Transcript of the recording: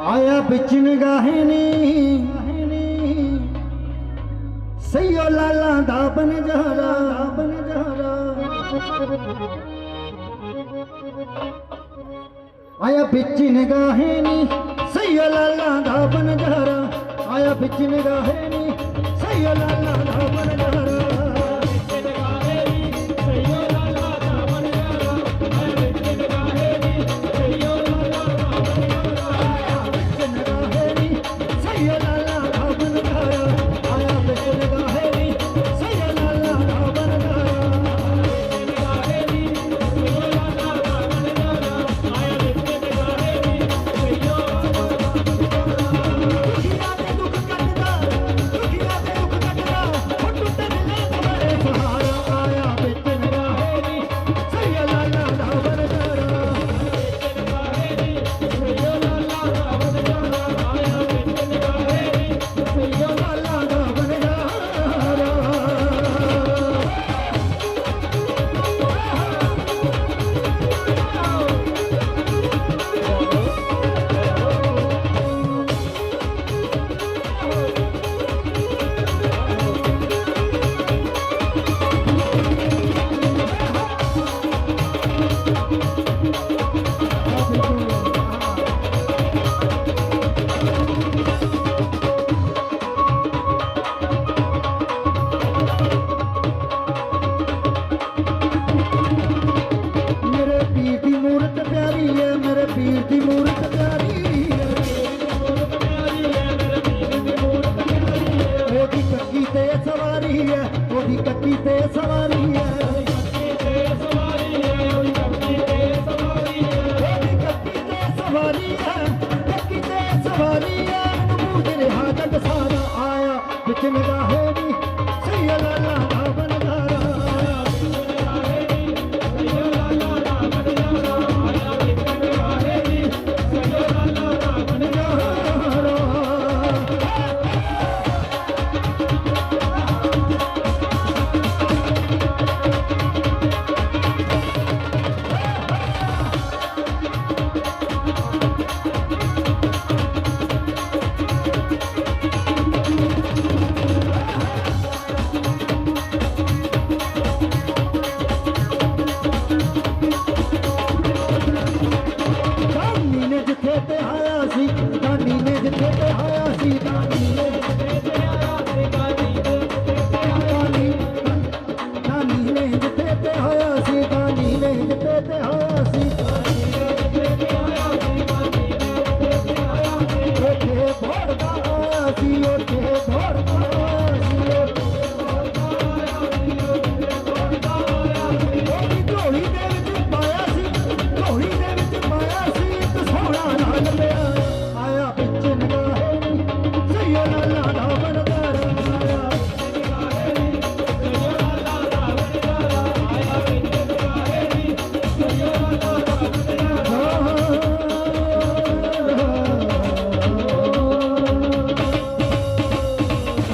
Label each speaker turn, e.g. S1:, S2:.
S1: ਆਇਆ ਵਿੱਚ ਨਿਗਾਹੇ ਨੀ। ਸਈਓ ਲਾਲਾ ਦਾ ਬਨ ਜਹਰਾ। ਬਨ ਜਹਰਾ ਆਇਆ ਵਿੱਚ ਨਿਗਾਹੇ ਨੀ। ਸਈਓ ਲਾਲਾ ਦਾ ਬਨ ਜਹਰਾ। ਆਇਆ ਵਿੱਚ ਨਿਗਾਹੇ ਸਈਓ ਲਾਲਾ ਦਾਨੀ ਨੇ ਜਿੱਥੇ ਤੇ ਆਇਆ ਸੀ, ਦਾਨੀ ਨੇ ਜਿੱਥੇ ਤੇ ਆਇਆ ਸੀ, ਦਾਨੀ ਨੇ ਜਿੱਥੇ ਤੇ